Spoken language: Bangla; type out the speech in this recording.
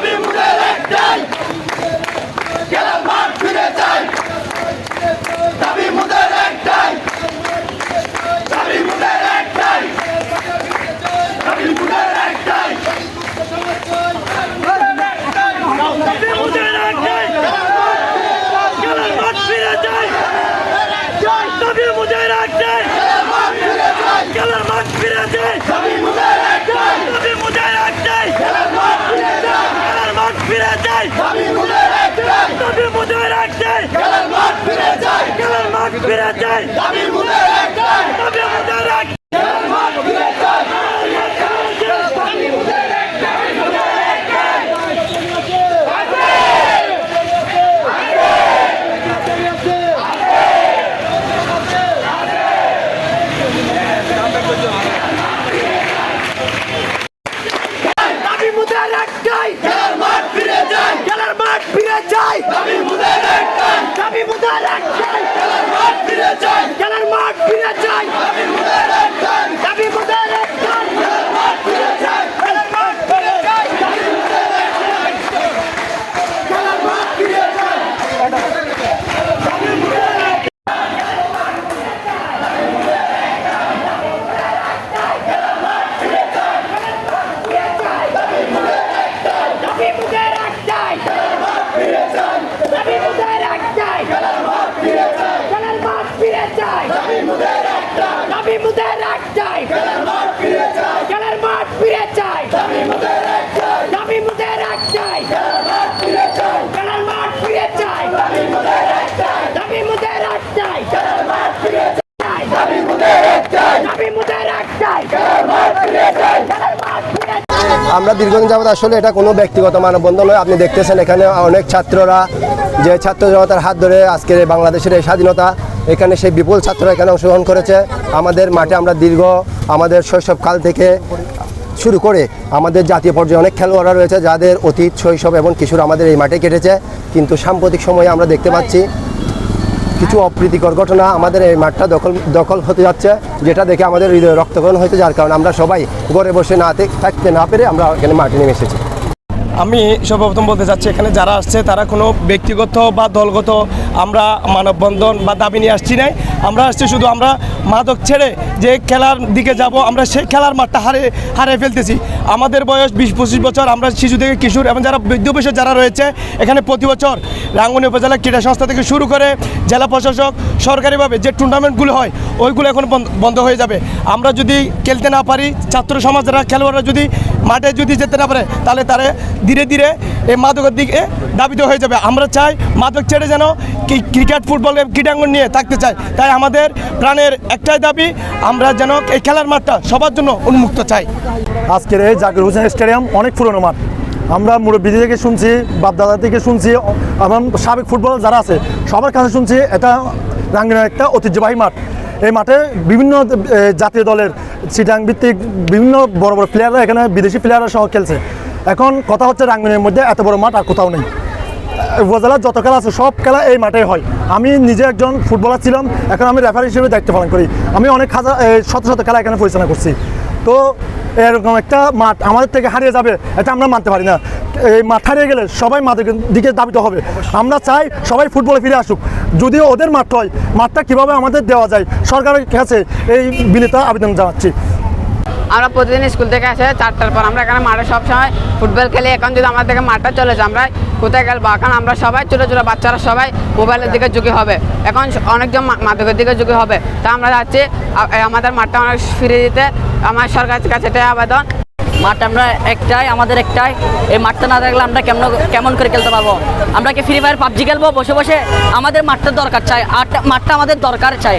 দাবি মুদের একটাই খেলার মাঠ ফিরে চাই। দাবি মুদের একটাই দাবি মুদের একটাই দাবি মুদের একটাই খেলার মাঠ ফিরে যায় খেলার মাঠ ফিরে মাঠ ফিরে যায় দাবি মুদের একটাই দাবি মুদের একটাই খেলার মাঠ ফিরে চাই খেলার মাঠ ফিরে যায় দাবি মুদের একটাই দাবি মুদের একটাই খেলার মাঠ ফিরে চাই দাবি মুদের একটাই খেলার মাঠ ফিরে চাই খেলার মাঠ ফিরে যায় দাবি মুদের একটাই দাবি মুদের একটাই খেলার মাঠ ফিরে চাই খেলার মাঠ ফিরে যায় দাবি মুদের একটাই দাবি মুদের একটাই খেলার মাঠ ফিরে চাই খেলার মাঠ ফিরে যায় দাবি মুদের একটাই খেলার মাঠ ফিরে চাই দাবি মুদের একটাই ফিরে চাই দাবি মুদের একটাই খেলার মাঠ ফিরে চাই খেলার মাঠ ফিরে যায় দাবি মুদের মুদের একটাই খেলার মাঠ ফিরে চাই। খেলার মাঠ ফিরে যায় দাবি মুদের একটাই দাবি মুদের একটাই খেলার মাঠ ফিরে চাই। খেলার মাঠ ফিরে যায় দাবি মুদের একটাই দাবি মুদের একটাই খেলার মাঠ ফিরে চাই। দাবি মুদের একটাই দাবি মুদের একটাই খেলার মাঠ ফিরে চাই। খেলার মাঠ ফিরে আমরা দীর্ঘদিন যাবত আসলে এটা কোনো ব্যক্তিগত মানববন্ধন নয় আপনি দেখতেছেন এখানে অনেক ছাত্ররা যে ছাত্র জনতার হাত ধরে আজকের বাংলাদেশের এই স্বাধীনতা এখানে সেই বিপুল ছাত্ররা এখানে অংশগ্রহণ করেছে। আমাদের মাঠে আমরা দীর্ঘ আমাদের শৈশবকাল থেকে শুরু করে আমাদের জাতীয় পর্যায়ে অনেক খেলোয়াড়রা রয়েছে যাদের অতীত, শৈশব এবং কিশোর আমাদের এই মাঠে কেটেছে। কিন্তু সাম্প্রতিক সময়ে আমরা দেখতে পাচ্ছি কিছু অপ্রীতিকর ঘটনা আমাদের এই মাঠটা দখল দখল হতে যাচ্ছে, যেটা দেখে আমাদের হৃদয় রক্তকরণ হয়েছে, যার কারণে আমরা সবাই ঘরে বসে না থাকতে না পেরে আমরা এখানে মাঠে নেমে এসেছি। আমি সর্বপ্রথম বলতে চাচ্ছি, এখানে যারা আসছে, তারা কোনো ব্যক্তিগত বা দলগত আমরা মানববন্ধন বা দাবি নিয়ে আসছি নাই। আমরা আসছি শুধু আমরা মাদক ছেড়ে যে খেলার দিকে যাব, আমরা সেই খেলার মাঠটা হারে হারিয়ে ফেলতেছি। আমাদের বয়স বিশ পঁচিশ বছর, আমরা শিশু থেকে কিশোর এবং যারা বৃদ্ধ বয়সে যারা রয়েছে, এখানে প্রতি বছর রাঙ্গুনি উপজেলা ক্রীড়া সংস্থা থেকে শুরু করে জেলা প্রশাসক সরকারিভাবে যে টুর্নামেন্টগুলো হয়, ওইগুলো এখন বন্ধ- বন্ধ হয়ে যাবে। আমরা যদি খেলতে না পারি, ছাত্র সমাজরা, খেলোয়াড়রা যদি মাঠে যদি যেতে না পারে, তাহলে তারা ধীরে ধীরে এই মাদকের দিকে দাবিত হয়ে যাবে। আমরা চাই মাদক ছেড়ে যেন ক্রিকেট, ফুটবল ক্রীড়াঙ্গন নিয়ে থাকতে চাই তাই আমাদের প্রাণের একটাই দাবি, আমরা যেন এই খেলার মাঠটা সবার জন্য উন্মুক্ত চাই। আজকের এই জাকির হোসেন স্টেডিয়াম অনেক পুরনো মাঠ। আমরা মুরব্বী থেকে শুনছি, বাপদাদা থেকে শুনছি, এবং সাবেক ফুটবলার যারা আছে, সবার কাছে শুনছি, এটা রাঙ্গিনার একটা ঐতিহ্যবাহী মাঠ। এই মাঠে বিভিন্ন জাতীয় দলের সিটাং ভিত্তিক বিভিন্ন বড় বড় প্লেয়াররা এখানে বিদেশি প্লেয়াররা সহ খেলছে। এখন কথা হচ্ছে রাঙ্গিনের মধ্যে এত বড় মাঠ আর কোথাও নেই। উপজেলার যত খেলা আছে, সব খেলা এই মাঠে হয়। আমি নিজে একজন ফুটবলার ছিলাম, এখন আমি রেফারি হিসেবে দায়িত্ব পালন করি। আমি অনেক হাজার শত শত খেলা এখানে পরিচালনা করছি। তো এরকম একটা মাঠ আমাদের থেকে হারিয়ে যাবে, এটা আমরা মানতে পারি না। এই মাঠ হারিয়ে গেলে সবাই মাঠের দিকে দাবিত হবে। আমরা চাই সবাই ফুটবলে ফিরে আসুক। যদিও ওদের মাঠ হয় মাঠটা কীভাবে আমাদের দেওয়া যায়, সরকারের কাছে এই বিনীত আবেদন জানাচ্ছি। আমরা প্রতিদিন স্কুল থেকে আসে চারটার পর আমরা এখানে মাঠে সবসময় ফুটবল খেলি। এখন যদি আমাদের থেকে মাঠটা চলে যায়, আমরা কোথায় খেলব এখন আমরা সবাই, ছোটো ছোটো বাচ্চারা সবাই মোবাইলের দিকে ঝুঁকি হবে। এখন অনেকজন মাদকের দিকে ঝুঁকি হবে। তা আমরা যাচ্ছি আমাদের মাঠটা অনেক ফিরে দিতে। আমার সরকারের কাছে এটাই আবেদন। মাঠ আমরা একটাই, আমাদের একটাই। এই মাঠটা না থাকলে আমরা কেমন কেমন করে খেলতে পারব? আমরা কি ফ্রি ফায়ার পাবজি খেলব? বসে বসে আমাদের মাঠটা দরকার চাই। আর মাঠটা আমাদের দরকার চাই।